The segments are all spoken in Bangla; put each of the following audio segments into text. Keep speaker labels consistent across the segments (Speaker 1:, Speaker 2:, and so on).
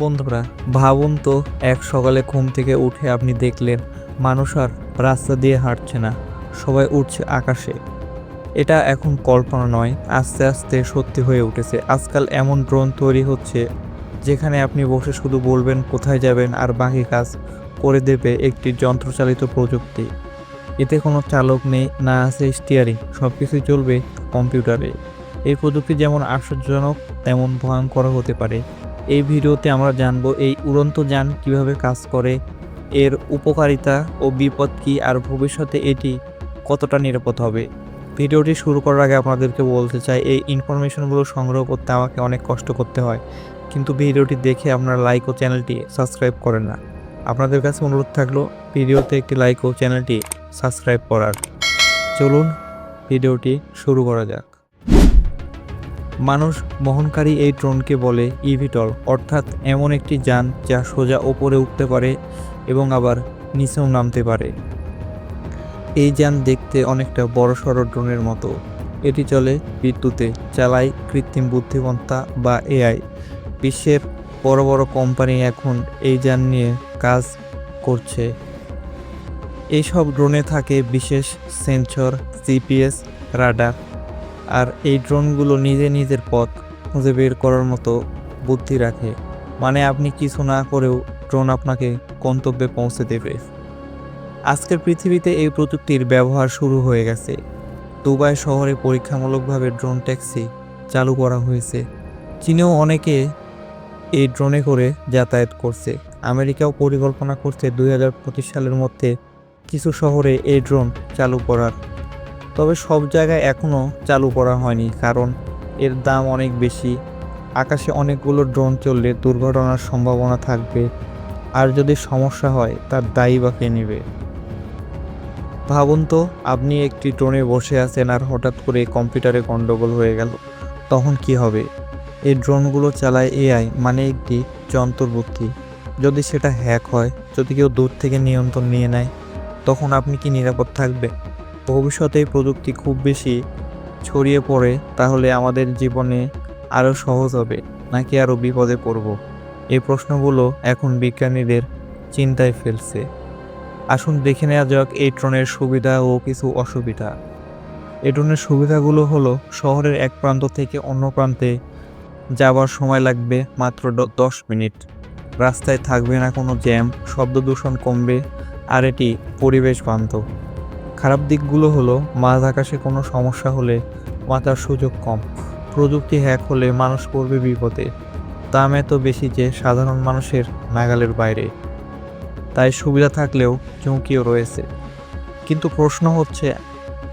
Speaker 1: বন্ধুরা, ভাবুন তো, এক সকালে ঘুম থেকে উঠে আপনি দেখলেন মানুষ আর রাস্তা দিয়ে হাঁটছে না, সবাই উঠছে আকাশে। এটা এখন কল্পনা নয়, আস্তে আস্তে সত্যি হয়ে উঠেছে। আজকাল এমন ড্রোন তৈরি হচ্ছে, যেখানে আপনি বসে শুধু বলবেন কোথায় যাবেন আর বাকি কাজ করে দেবে একটি যন্ত্রচালিত প্রযুক্তি। এতে কোনো চালক নেই, না আছে স্টিয়ারিং সব কিছুই চলবে কম্পিউটারে এই প্রযুক্তি যেমন আশ্চর্যজনক, তেমন ভয়ঙ্কর হতে পারে। এই ভিডিওতে আমরা জানব এই উড়ন্ত যান কীভাবে কাজ করে, এর উপকারিতা ও বিপদ কী, আর ভবিষ্যতে এটি কতটা নিরাপদ হবে। ভিডিওটি শুরু করার আগে আপনাদেরকে বলতে চাই, এই ইনফরমেশনগুলো সংগ্রহ করতে আমাকে অনেক কষ্ট করতে হয়, কিন্তু ভিডিওটি দেখে আপনারা লাইক ও চ্যানেলটি সাবস্ক্রাইব করেন না। আপনাদের কাছে অনুরোধ থাকল, ভিডিওতে একটি লাইক ও চ্যানেলটি সাবস্ক্রাইব করার। চলুন, ভিডিওটি শুরু করা যাক। মানুষ বহনকারী এই ড্রোনকে বলে ইভিটল অর্থাৎ এমন একটি যান যা সোজা ওপরে উঠতে পারে এবং আবার নিচেও নামতে পারে। এই যান দেখতে অনেকটা বড় বড়সড় ড্রোনের মতো। এটি চলে বিদ্যুতে, চালায় কৃত্রিম বুদ্ধিমত্তা বা এআই। বিশ্বের বড় বড় কোম্পানি এখন এই যান নিয়ে কাজ করছে। এইসব ড্রোনে থাকে বিশেষ সেন্সর, জিপিএস, রাডার আর এই ড্রোনগুলো নিজে নিজের পথ খুঁজে বের করার মতো বুদ্ধি রাখে। মানে আপনি কিছু না করেও ড্রোন আপনাকে গন্তব্যে পৌঁছে দেবে। আজকের পৃথিবীতে এই প্রযুক্তির ব্যবহার শুরু হয়ে গেছে। দুবাই শহরে পরীক্ষামূলকভাবে ড্রোন ট্যাক্সি চালু করা হয়েছে। চীনেও অনেকে এই ড্রোনে করে যাতায়াত করছে। আমেরিকাও পরিকল্পনা করছে দু হাজার পঁচিশ সালের মধ্যে কিছু শহরে এই ড্রোন চালু করার। তবে সব জায়গায় এখনও চালু করা হয়নি, কারণ এর দাম অনেক বেশি। আকাশে অনেকগুলো ড্রোন চললে দুর্ঘটনার সম্ভাবনা থাকবে, আর যদি সমস্যা হয়, তার দায়ী বা কে নেবে? ভাবুন তো, আপনি একটি ড্রোনে বসে আছেন আর হঠাৎ করে কম্পিউটারে গন্ডগোল হয়ে গেল, তখন কি হবে? এই ড্রোনগুলো চালায় এআই মানে একটি যন্ত্রবুদ্ধি যদি সেটা হ্যাক হয়, যদি কেউ দূর থেকে নিয়ন্ত্রণ নিয়ে নেয়, তখন আপনি কি নিরাপদ থাকবে ভবিষ্যতে প্রযুক্তি খুব বেশি ছড়িয়ে পড়ে, তাহলে আমাদের জীবনে আরও সহজ হবে, নাকি আরও বিপদে পড়ব? এই প্রশ্নগুলো এখন বিজ্ঞানীদের চিন্তায় ফেলছে। আসুন দেখে নেওয়া যাক এই ট্রনের সুবিধা ও কিছু অসুবিধা। এই ট্রনের সুবিধাগুলো হলো, শহরের এক প্রান্ত থেকে অন্য প্রান্তে যাবার সময় লাগবে মাত্র দশ মিনিট। রাস্তায় থাকবে না কোনো জ্যাম, শব্দ দূষণ কমবে, আর এটি পরিবেশ বান্ধব। খারাপ দিকগুলো হলো মাঝ আকাশে কোনো সমস্যা হলে বাঁচার সুযোগ কম। প্রযুক্তি হ্যাক হলে মানুষ পড়বে বিপদে। দাম এত বেশি যে সাধারণ মানুষের নাগালের বাইরে। তাই সুবিধা থাকলেও ঝুঁকিও রয়েছে। কিন্তু প্রশ্ন হচ্ছে,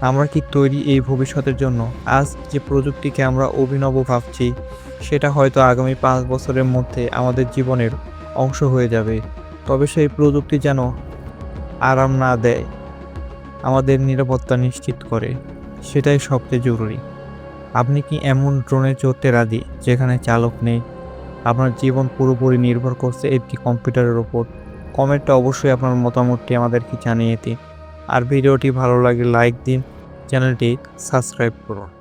Speaker 1: আমরা কি তৈরি এই ভবিষ্যতের জন্য? আজ যে প্রযুক্তিকে আমরা অভিনব ভাবছি, সেটা হয়তো আগামী পাঁচ বছরের মধ্যে আমাদের জীবনের অংশ হয়ে যাবে। তবে সেই প্রযুক্তি যেন আরাম না দেয়। আমাদের নিরাপত্তা নিশ্চিত করে। সেটাই সবচেয়ে জরুরি। আপনি কি এমন ড্রোনে চড়তে রাজি, যেখানে চালক নেই? আপনার জীবন পুরোপুরি নির্ভর করছে একটি কম্পিউটারের ওপর। কমেন্টটা অবশ্যই আপনার মতামতটি আমাদেরকে জানিয়ে দিন। আর ভিডিওটি ভালো লাগে লাইক দিন, চ্যানেলটি সাবস্ক্রাইব করুন।